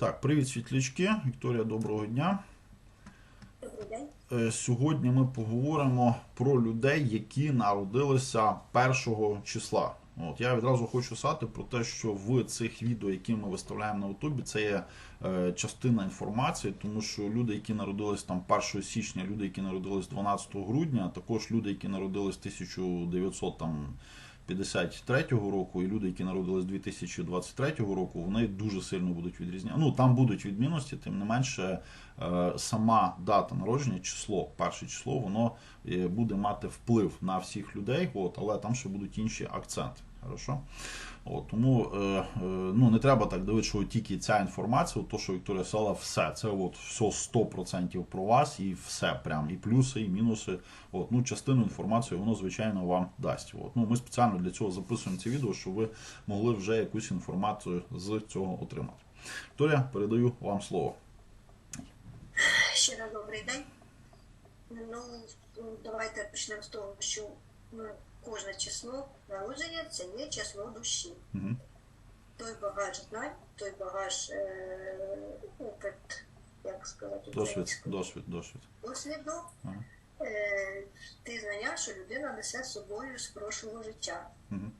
Так, привіт, світлячки. Вікторія, доброго дня. Добрий день. Е, Сьогодні ми поговоримо про людей, які народилися першого числа. От я відразу хочу сказати про те, що в цих відео, які ми виставляємо на Ютубі, це є е, частина інформації, тому що люди, які народились там 1 січня, люди, які народились 12 грудня, а також люди, які народились 1900 там. 53-го року і люди, які народились 2023 року, вони дуже сильно будуть відрізняти. Ну там будуть відмінності, тим не менше, е, сама дата народження, число, перше число, воно е, буде мати вплив на всіх людей, от, але там ще будуть інші акценти. Хорошо? От, тому е, е, ну, не треба так дивитися, що тільки ця інформація, то, що Вікторія сказала, все. Це от все 100% про вас і все прям, і плюси, і мінуси. От, ну, частину інформації воно, звичайно, вам дасть. От. Ну, ми спеціально для цього записуємо це відео, щоб ви могли вже якусь інформацію з цього отримати. Вікторія, передаю вам слово. Ще раз добрий день. Ну, давайте почнемо з того, що ну, кожне число народження це є число душі. Угу. Той багаж знань, той багаж е, опит, як сказати, Досвід, досвід, досвід. досвіду, Ага. е, ті знання, що людина несе з собою з прошлого життя. Угу.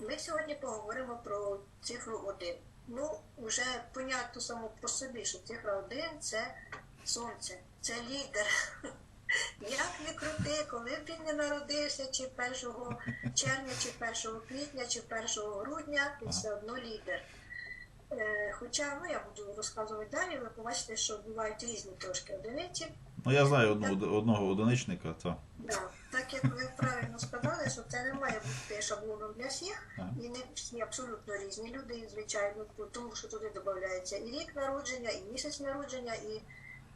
Ми сьогодні поговоримо про цифру 1. Ну, вже понятно само по собі, що цифра 1 це сонце, це лідер. Як не крути, коли б він не народився, чи 1 червня, чи 1 квітня, чи 1 грудня, він все одно лідер. Е, Хоча ну, я буду розказувати далі, ви побачите, що бувають різні трошки одиниці. Ну, я знаю одного, одного одиничника, та. Да. Так як ви правильно сказали, що це не має бути шаблоном для всіх, Ага. і не всі абсолютно різні люди, звичайно, тому що туди додається і рік народження, і місяць народження, і,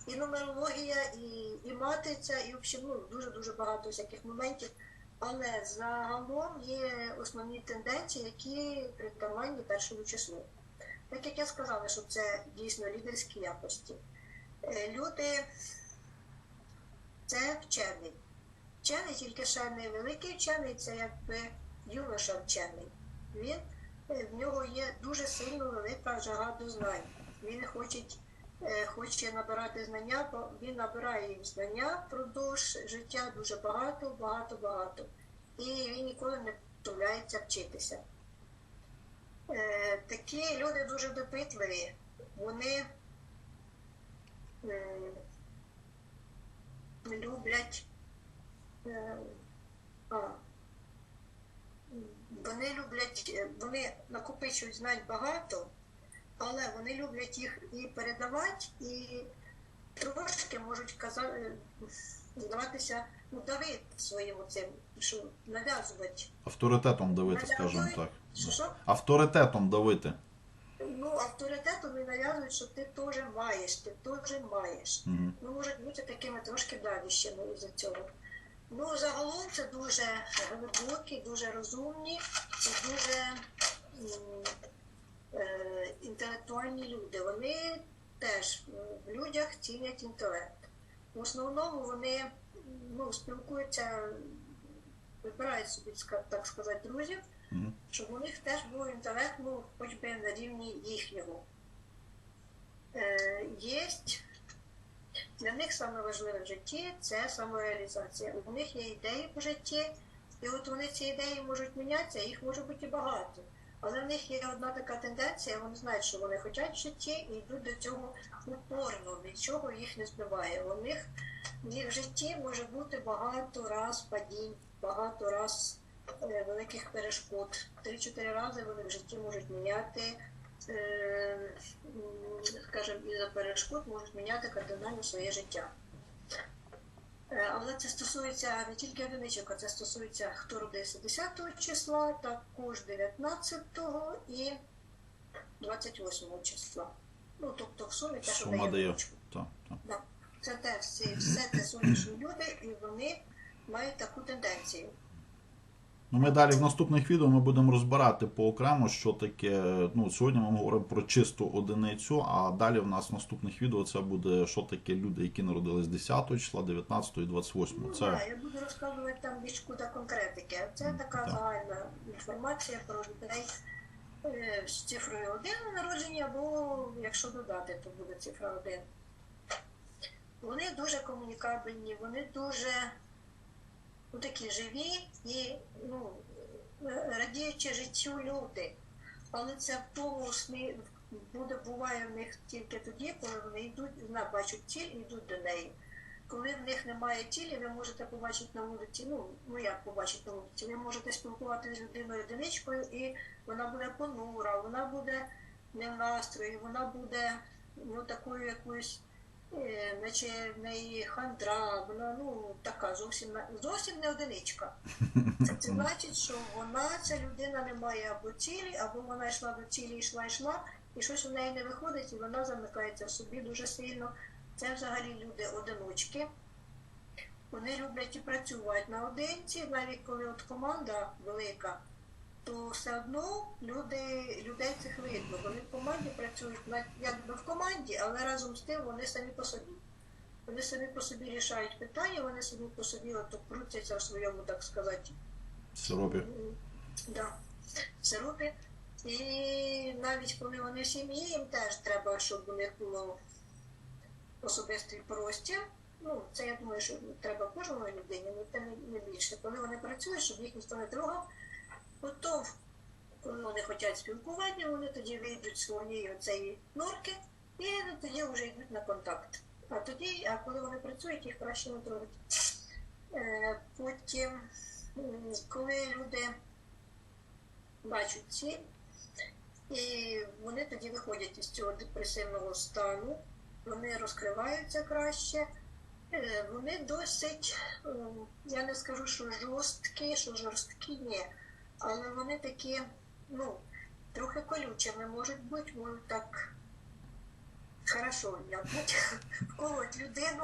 і нумерологія, і, і матриця, і взагалі ну, дуже-дуже багато всяких моментів. Але загалом є основні тенденції, які притаманні першому числу. Так як я сказала, що це дійсно лідерські якості. Е, Люди це вчений. Вчений, тільки ще не великий вчений, це якби юноша вчений. Він е, в нього є дуже сильно велика жага до знань. Він хоче, хоче набирати знання, бо він набирає їх знання впродовж життя дуже багато, багато, багато. І він ніколи не втомляється вчитися. Е, Такі люди дуже допитливі, вони люблять Е, а, Вони люблять, е, вони накопичують знань багато, але вони люблять їх і передавати, і трошки можуть казати, здаватися, ну, давити своїм оцим, що нав'язувати. Авторитетом давити, скажімо так. Що, що? Авторитетом давити. Ну, авторитетом і нав'язують, що ти теж маєш, ти теж маєш. Угу. ну, можуть бути такими трошки давіщими із-за цього. Ну, загалом це дуже глибокі, дуже розумні і дуже е, інтелектуальні люди. Вони теж в людях цінять інтелект. В основному вони ну, спілкуються, вибирають собі, так сказати, друзів, щоб у них теж був інтелект, ну, хоч би на рівні їхнього. Е, єсть для них саме важливе в житті це самореалізація. У них є ідеї по житті, і от вони ці ідеї можуть мінятися, їх може бути багато. Але в них є одна така тенденція, вони знають, що вони хочуть в житті і йдуть до цього упорно, від чого їх не збиває. У них в їх житті може бути багато раз падінь, багато раз е, великих перешкод. Три-чотири рази вони в житті можуть міняти е, скажімо, із-за перешкод можуть міняти кардинально своє життя. Е, Але це стосується не тільки одиничок, а це стосується хто родився 10 числа, також 19 і 28 числа. Ну, тобто в сумі те, що дає. Так, так. Да. Це те всі, все це сонячні люди, і вони мають таку тенденцію. Ну, ми далі в наступних відео ми будемо розбирати поокремо, що таке. Ну, сьогодні ми говоримо про чисту одиницю, а далі в нас в наступних відео це буде, що таке люди, які народились 10 числа, 19 і 28. Ну, Це я буду розказувати там більш куди конкретики. Це така так. загальна інформація про людей е, з цифрою 1 народження або якщо додати, то буде цифра 1. Вони дуже комунікабельні, вони дуже ну, такі живі і ну, е, радіючи життю люди. Але це в тому буде, буває в них тільки тоді, коли вони йдуть, вона бачать ціль і йдуть до неї. Коли в них немає цілі, ви можете побачити на вулиці, ну, ну як побачити на вулиці, ви можете спілкуватися з людиною одиничкою, і вона буде понура, вона буде не в настрої, вона буде ну, такою якоюсь, наче в неї хандра, вона ну, така зовсім, зовсім не одиничка. Це, це значить, що вона, ця людина не має або цілі, або вона йшла до цілі, йшла, йшла, і щось у неї не виходить, і вона замикається в собі дуже сильно. Це взагалі люди одиночки. Вони люблять і працювати наодинці, навіть коли от команда велика, то все одно люди, людей цих видно. Вони в команді працюють на- якби в команді, але разом з тим вони самі по собі. Вони самі по собі рішають питання, вони самі по собі от крутяться в своєму, так сказати, Сиропі. Да, сиропі. І навіть коли вони в сім'ї, їм теж треба, щоб у них було особистий простір. Ну, це я думаю, що треба кожному людині, але це не, не більше. Коли вони працюють, щоб їх ніхто не трогав, потім, коли вони хочуть спілкування, вони тоді вийдуть з своєї оцеї норки і тоді вже йдуть на контакт. А тоді, а коли вони працюють, їх краще не трогати. Е, потім, коли люди бачать ціль, і вони тоді виходять із цього депресивного стану, вони розкриваються краще, Е, вони досить, я не скажу, що жорсткі, що жорсткі, ні, але вони такі, ну, трохи колючими можуть бути, можуть так хорошо вколоть людину.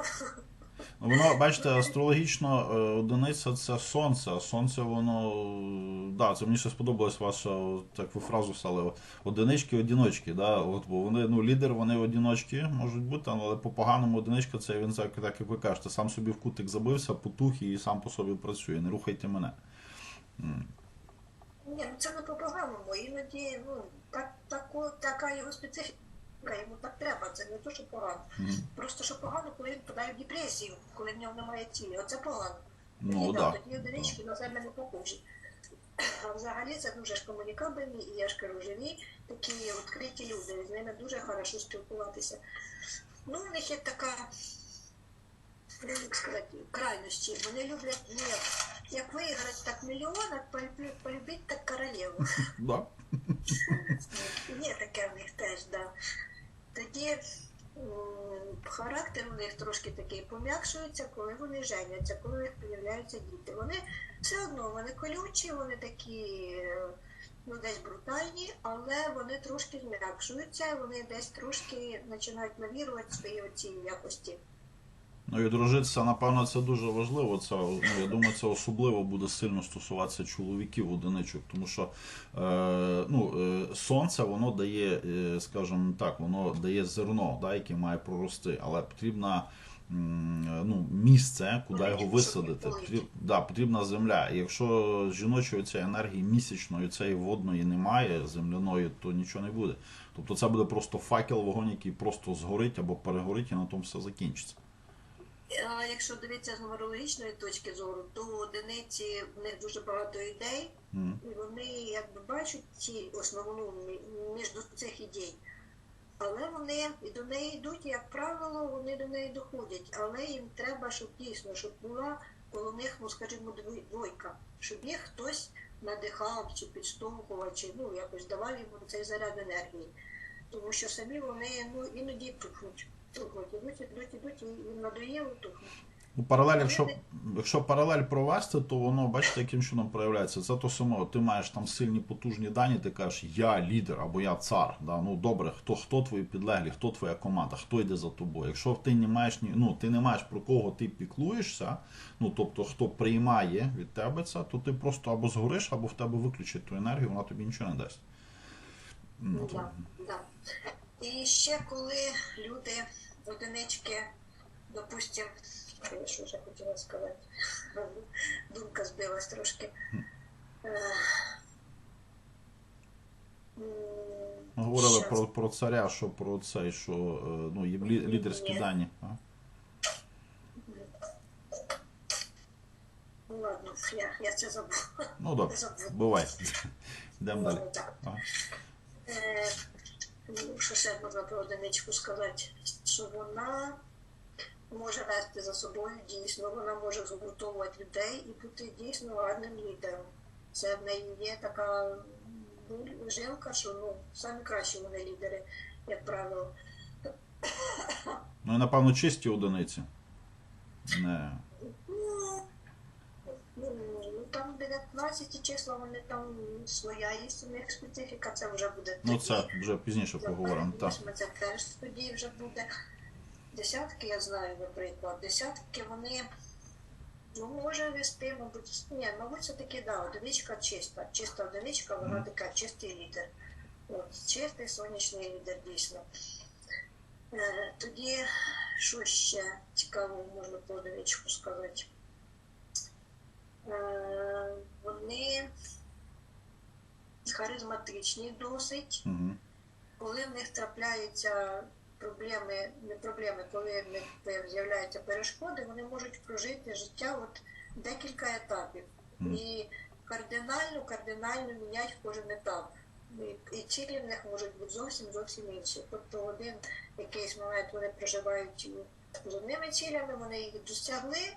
Ну, Воно, бачите, астрологічно е, одиниця це сонце. а Сонце, воно. Да, це мені ще сподобалась ваша, от, як ви фразу стали, одинички, одіночки. Да? От, бо вони, ну, лідер, вони одіночки можуть бути, але по поганому одиничка це він так, так як ви кажете, сам собі в кутик забився, потух і сам по собі працює. Не рухайте мене. Ні, ну це не по-поганому. Іноді ну, так, тако, така його специфіка, йому так треба, це не то, що погано. Мгм. Просто що погано, коли він подає в депресію, коли в нього немає цілі. Оце погано. Ну, да. тоді одинички на себе не похожі. А взагалі це дуже ж комунікабельні і я ж кажу, живі, такі відкриті люди, з ними дуже хорошо спілкуватися. Ну, у них є така, як крайності. Вони люблять ну, як, виграти так мільйон, а полюбити, так королеву. Да. Є таке в них теж, да. Тоді характер у них трошки такий пом'якшується, коли вони женяться, коли у них з'являються діти. Вони все одно вони колючі, вони такі ну, десь брутальні, але вони трошки зм'якшуються, вони десь трошки починають навірувати свої оці якості. Ну і дружитися, напевно, це дуже важливо. Це ну, я думаю, це особливо буде сильно стосуватися чоловіків одиничок, тому що е, ну, е, сонце воно дає, е, скажімо так, воно дає зерно, да, яке має прорости, але потрібна. Ну, місце, куди його висадити. Потріб, да, потрібна земля. І якщо жіночої цієї енергії місячної, цієї водної немає, земляної, то нічого не буде. Тобто це буде просто факел, вогонь, який просто згорить або перегорить, і на тому все закінчиться. Якщо дивитися з нумерологічної точки зору, то в одиниці в них дуже багато ідей, М. І вони якби бачать ці основну між цих ідей. Але вони і до неї йдуть, як правило, вони до неї доходять. Але їм треба, щоб дійсно, щоб була коло них, ну скажімо, двой- двойка, щоб їх хтось надихав чи підштовхував, чи ну якось давав їм цей заряд енергії. Тому що самі вони ну іноді тухнуть. Тухнуть, і їм надоїло тухнуть. Ну, паралель, якщо, якщо паралель провести, то воно, бачите, яким чином проявляється. Це то саме, ти маєш там сильні потужні дані, ти кажеш, я лідер або я цар. Да? Ну добре, хто, хто твої підлеглі, хто твоя команда, хто йде за тобою. Якщо ти не маєш ну, ти не маєш про кого ти піклуєшся, ну тобто хто приймає від тебе це, то ти просто або згориш, або в тебе виключить ту енергію, вона тобі нічого не дасть. Ну, да, да. І ще коли люди, одинички, допустим, я що вже хотіла сказати, думка збилась трошки. Е, говорили про, про царя, що про цей, що е, ну, є лідерські Ні. дані. А? Ну ладно, я, я це забув. Ну добре, бувай. Йдемо далі. Ну, так. Ага. Ну, що ще можна про одиничку сказати, що вона може вести за собою дійсно, вона може згуртовувати людей і бути дійсно гарним лідером. Це в неї є така ну, жилка, що ну, самі кращі вони лідери, як правило. Ну напевно чисті одиниці. Не. 15 числа вони там своя є у них специфіка, це вже буде. Ну це вже пізніше поговоримо. Тобто, так. Це теж тоді вже буде. Десятки, я знаю, наприклад, десятки вони, ну, може вести, мабуть, ні, мабуть, все-таки, да, одиничка чиста. Чиста одиничка, вона така, чистий лідер. От, Чистий сонячний лідер, дійсно. Е, Тоді, що ще цікавого можна по одиничку сказати? Е, вони харизматичні досить Угу. коли в них трапляються проблеми, не проблеми, коли в них з'являються перешкоди, вони можуть прожити життя от декілька етапів. Мгм. І кардинально, кардинально міняти кожен етап. І, цілі в них можуть бути зовсім зовсім інші. Тобто один якийсь момент вони проживають з одними цілями, вони їх досягли,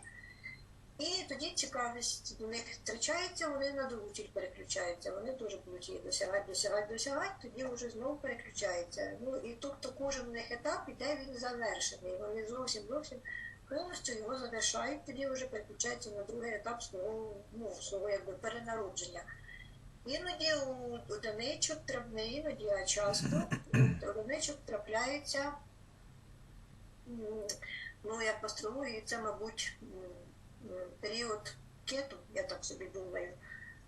і тоді цікавість до них втрачається, вони на другу переключаються. Вони теж будуть її досягати, досягати, досягати, тоді вже знову переключаються. Ну і тобто кожен в них етап іде він завершений. Вони зовсім зовсім повністю його завершають, тоді вже переключаються на другий етап свого, ну, свого якби перенародження. Іноді у одиничок не іноді, а часто одиничок трапляються, ну як в астрології, це, мабуть, період кету, я так собі думаю.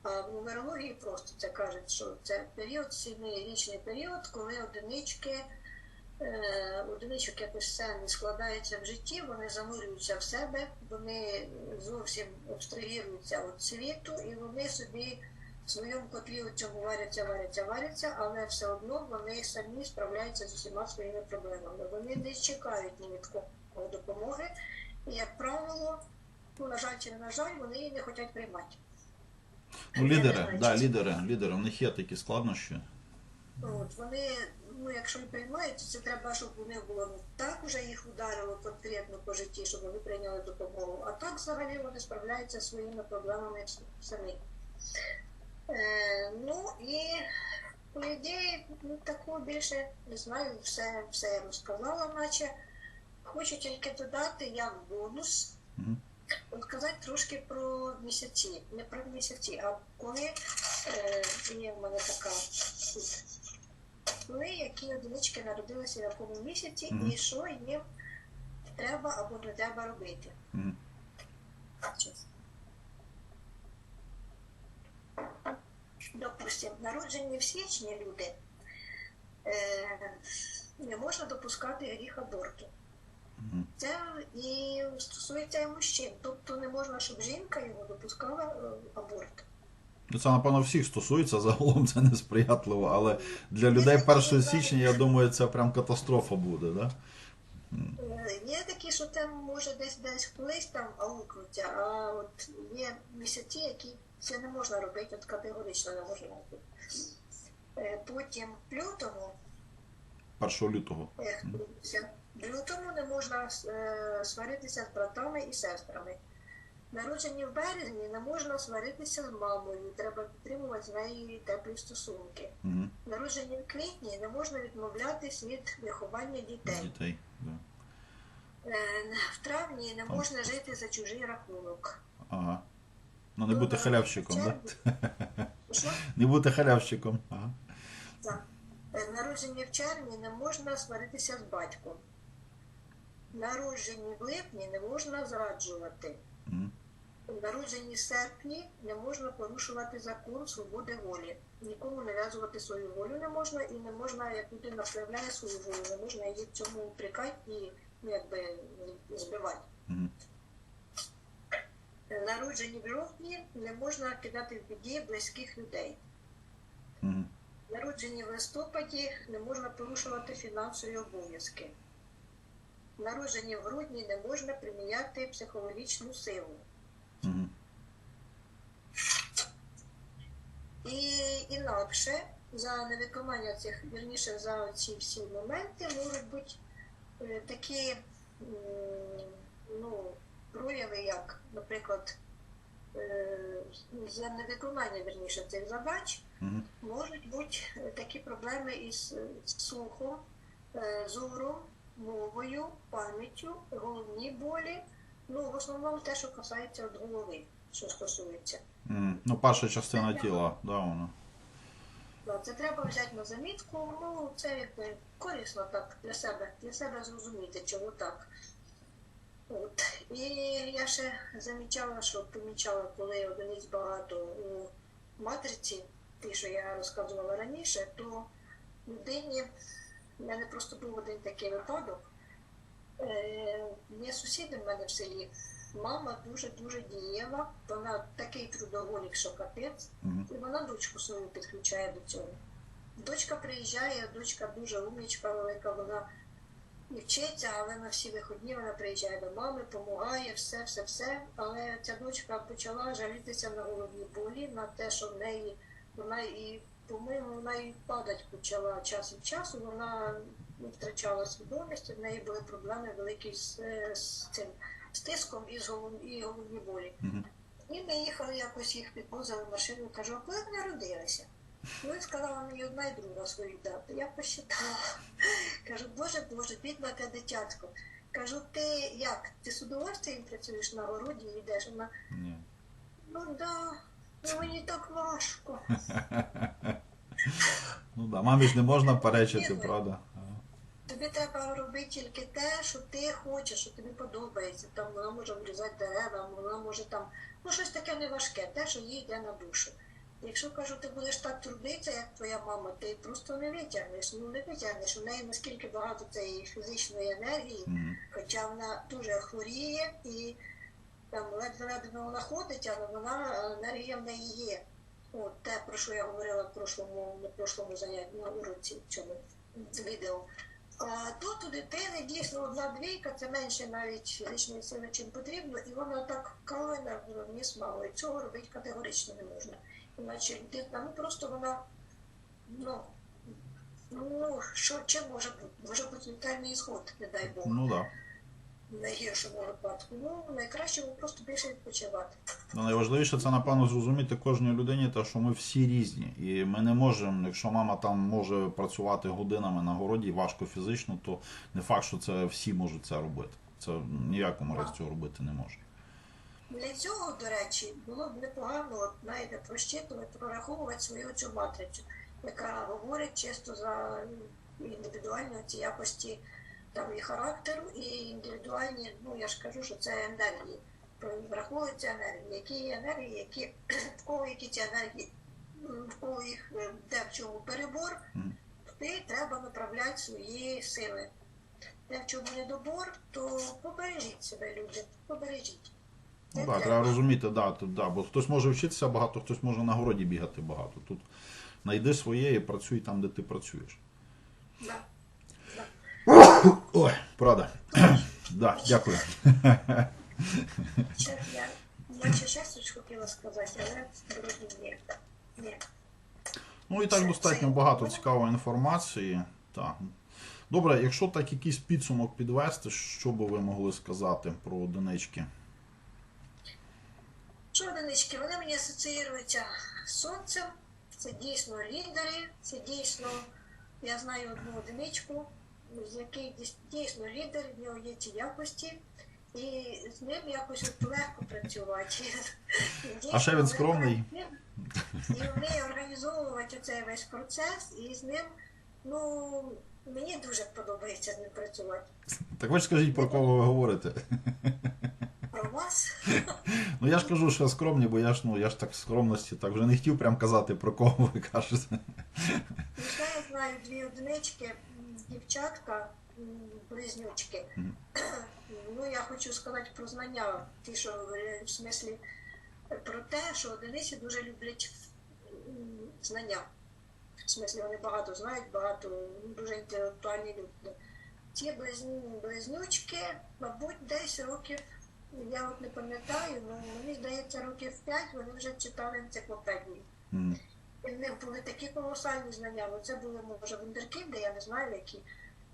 А в нумерології просто це кажуть, що це період, сімирічний період, коли одинички, е, одиничок якось все не складається в житті, вони занурюються в себе, вони зовсім абстрагіруються від світу, і вони собі в своєму котлі у цьому варяться, варяться, варяться, але все одно вони самі справляються з усіма своїми проблемами. Вони не чекають ні від кого допомоги, і, як правило, ну, на жаль чи не на жаль, вони її не хочуть приймати. Ну, лідери, да, лідери, лідери, в них є такі складнощі. От, вони, ну, якщо і приймають, то це треба, щоб у них було ну, так уже їх ударило конкретно по житті, щоб вони прийняли допомогу. А так взагалі вони справляються зі своїми проблемами самі. Е, ну і по ідеї, ну, такого більше не знаю, все, все я розказала, наче. Хочу тільки додати як бонус. Мгм. Сказати трошки про місяці. Не про місяці, а коли е, є в мене така тут. Коли які одинички народилися в якому місяці Мгм. і що їм треба або не треба робити. Мгм. Щас. Допустим, народжені в січні люди е, не можна допускати гріх аборту. Це і стосується і мужчин. Тобто не можна, щоб жінка його допускала е, аборт. Ну, Це, напевно, всіх стосується, загалом це несприятливо, але для людей 1 січня, я думаю, це прям катастрофа буде, да? Е, Є такі, що там може десь десь колись там аукнуться, а от є місяці, які це не можна робити, от категорично не можна робити. Е, Потім в лютому 1 лютого. Ех, дивіться. В лютому не можна е, сваритися з братами і сестрами. Народжені в березні не можна сваритися з мамою, треба підтримувати з нею теплі стосунки. Мгм. Народжені в квітні не можна відмовлятись від виховання дітей. Дітей. Да. Е, в травні не можна жити за чужий рахунок. Ага. Ну, не бути халявщиком, да? Не бути халявщиком. Ага. Так. Е, Народжені в червні не можна сваритися з батьком. Народжені в липні не можна зраджувати. Народжені в серпні не можна порушувати закон свободи волі. Нікому нав'язувати свою волю не можна, і не можна, як людина проявляє свою волю, не можна її в цьому упрекати і ну, якби збивати. Мгм. Народжені в жовтні не можна кидати в біді близьких людей. Мгм. Народжені в листопаді не можна порушувати фінансові обов'язки. Народжені в грудні не можна приміняти психологічну силу. І інакше за невиконання цих, вірніше, за ці всі моменти можуть бути е, такі ну, прояви, як, наприклад, е, за невиконання вірніше цих задач можуть бути такі проблеми із слухом, е, зором, мовою, пам'яттю, головні болі. Ну, в основному те, що касається от голови, що стосується. Ну, перша частина тіла, да, вона. Да, це треба взяти на замітку. Ну, це якби корисно так для себе, для себе зрозуміти, чому так. От. І я ще замічала, що помічала, коли одиниць багато у матриці, ті, що я розказувала раніше, то людині, в мене просто був один такий випадок. Е, є сусіди в мене в селі. Мама дуже-дуже дієва, вона такий трудоголік, що капець. І вона дочку свою підключає до цього. Дочка приїжджає, дочка дуже умнічка велика, вона і вчиться, але на всі виходні вона приїжджає до мами, допомагає, все, все, все. Але ця дочка почала жалітися на головні болі, на те, що в неї вона і, по-моєму, вона і падать почала час від часу, вона втрачала свідомість, в неї були проблеми великі з, з цим з тиском і, з голов, і головні болі. Угу. І ми їхали якось їх підвозили в машину, кажу, а коли ви народилися? Ну, і сказала мені одна і друга свою дату. Я посчитала. Кажу, боже, боже, бідна дитятко. Кажу, ти як? Ти з удовольствием працюєш на городі і йдеш? Вона, ну да, ну мені так важко. Ну да, мамі ж не можна перечити, правда? Тобі треба робити тільки те, що ти хочеш, що тобі подобається. Там вона може врізати дерева, вона може там, ну щось таке неважке, те, що їй йде на душу. Якщо кажу, ти будеш так трудитися, як твоя мама, ти просто не витягнеш. Ну не витягнеш. У неї наскільки багато цієї фізичної енергії, Угу. хоча вона дуже хворіє і там ледве-ледве вона ходить, але вона енергія в неї є. От те, про що я говорила в прошлому, на прошлому занятті на уроці цьому відео. А тут у дитини дійсно одна двійка, це менше навіть фізичної сили, чим потрібно, і вона так калина вниз мало. І цього робити категорично не можна. Іначе дитина, ну просто вона, ну, ну що чим може бути? Може бути летальний ісход, не дай Бог, Ну да. Найгіршому випадку. Ну, найкраще просто більше відпочивати. Ну, найважливіше це, напевно, зрозуміти кожній людині, те, що ми всі різні. І ми не можемо, якщо мама там може працювати годинами на городі важко фізично, то не факт, що це всі можуть це робити. Це ніякому разі цього робити не може. Для цього, до речі, було б непогано от, знаєте, прощитувати, прораховувати свою цю матрицю, яка говорить чисто за індивідуальні ці якості там і характеру, і індивідуальні, ну я ж кажу, що це енергії. Враховуються енергії, які енергії, які в кого які ці енергії, в кого їх е, де в чому перебор, туди треба направляти свої сили. Де в чому недобор, то побережіть себе, люди, побережіть. Ну так, треба розуміти, да, тут, да, бо хтось може вчитися багато, хтось може на городі бігати багато. Тут знайди своє і працюй там, де ти працюєш. Да. Ой, правда. да, дякую. Я наче щось хотіла сказати, але вроді ні. Ну і так достатньо багато цікавої інформації. Так. Добре, якщо так якийсь підсумок підвести, що би ви могли сказати про одинички? Що одинички, вони мені асоціюються з сонцем. Це дійсно лідери, це дійсно, я знаю одну одиничку, який дійсно лідер, в нього є ці якості, і з ним якось от легко працювати. А ще він скромний. І вміє організовувати цей весь процес, і з ним, ну, мені дуже подобається з ним працювати. Так ви ж скажіть, про кого ви говорите. Про вас. Ну я ж кажу, що скромні, бо я ж ну я ж так скромності так вже не хотів прям казати, про кого ви кажете. Ну, я знаю дві одинички, дівчатка, близнючки. Ну, я хочу сказати про знання, ті, що е, в смислі про те, що одиниці дуже люблять знання. В смислі, вони багато знають, багато дуже інтелектуальні люди. Ті близнючки, мабуть, десь років, я от не пам'ятаю, ну мені здається, років 5 вони вже читали енциклопедії. М. І в них були такі колосальні знання. бо це були, може, вундеркінди, я не знаю, які,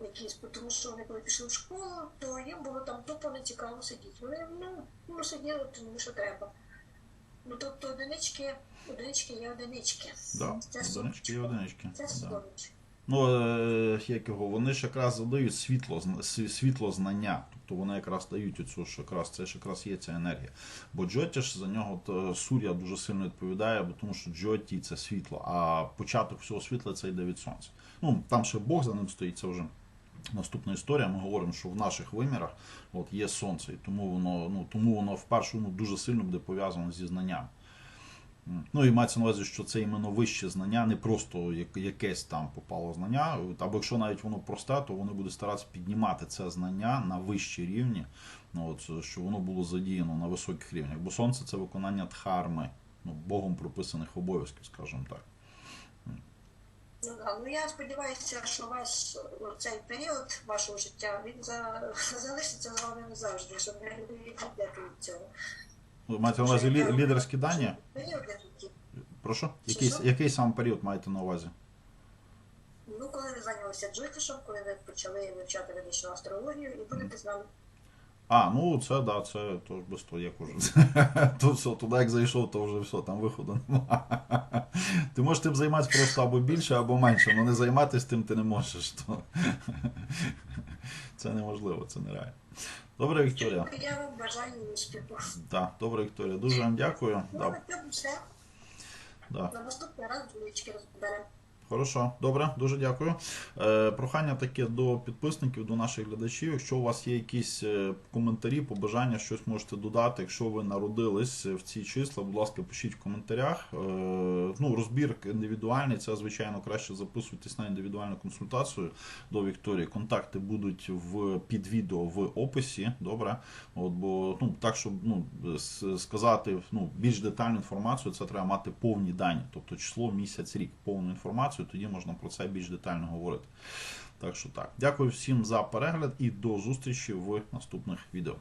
якісь, тому що вони коли пішли в школу, то їм було там тупо не цікаво сидіти. Вони ну, ну сиділи, тому що треба. Ну тобто одинички, одинички є одинички. Да, Це одинички є одинички. Це Да. Ну, е, як його, вони ж якраз задають світло, світло знання. Тобто вони якраз дають оцю, що якраз це ж якраз є ця енергія. Бо Джоті ж за нього Сур'я дуже сильно відповідає, бо тому що Джоті це світло, а початок всього світла це йде від сонця. Ну, там ще Бог за ним стоїть, це вже наступна історія. Ми говоримо, що в наших вимірах от, є сонце, і тому воно, ну, тому воно в першому дуже сильно буде пов'язано зі знанням. Ну і мається на увазі, що це іменно вище знання, не просто якесь там попало знання. Або якщо навіть воно просте, то вони будуть старатися піднімати це знання на вищі рівні, ну, от, щоб воно було задіяно на високих рівнях. Бо сонце це виконання дхарми, ну, Богом прописаних обов'язків, скажімо так. Ну, ну я сподіваюся, що ваш цей період вашого життя він за, залишиться з вами назавжди, щоб не відійдете від цього. Ви маєте на увазі лі- лідерські дані? Період для життя. Прошу? Який, що? який саме період маєте на увазі? Ну, коли ви зайнялися джотишем, коли ви почали вивчати ведичну астрологію і будете з нами. А, ну це да, це то ж без того, як уже. То все, туди як зайшов, то вже все, там виходу немає. Ти можеш тим займатися просто або більше, або менше, але не займатися тим ти не можеш. То... Це неможливо, це нереально. Добре, Вікторія. Я вам бажаю успіху. Да, добре, Вікторія. Дуже вам дякую. Ну, Да, на все. да. На наступний раз розберемо. Хорошо, добре, дуже дякую. Е, прохання таке до підписників, до наших глядачів. Якщо у вас є якісь е, коментарі, побажання, щось можете додати. Якщо ви народились в ці числа, будь ласка, пишіть в коментарях. Е, ну, розбір індивідуальний, це звичайно краще записуйтесь на індивідуальну консультацію до Вікторії. Контакти будуть в під відео в описі. Добре. От, бо ну так, щоб ну сказати ну більш детальну інформацію, це треба мати повні дані, тобто число, місяць, рік, повну інформацію. Тоді можна про це більш детально говорити. Так що так, дякую всім за перегляд і до зустрічі в наступних відео.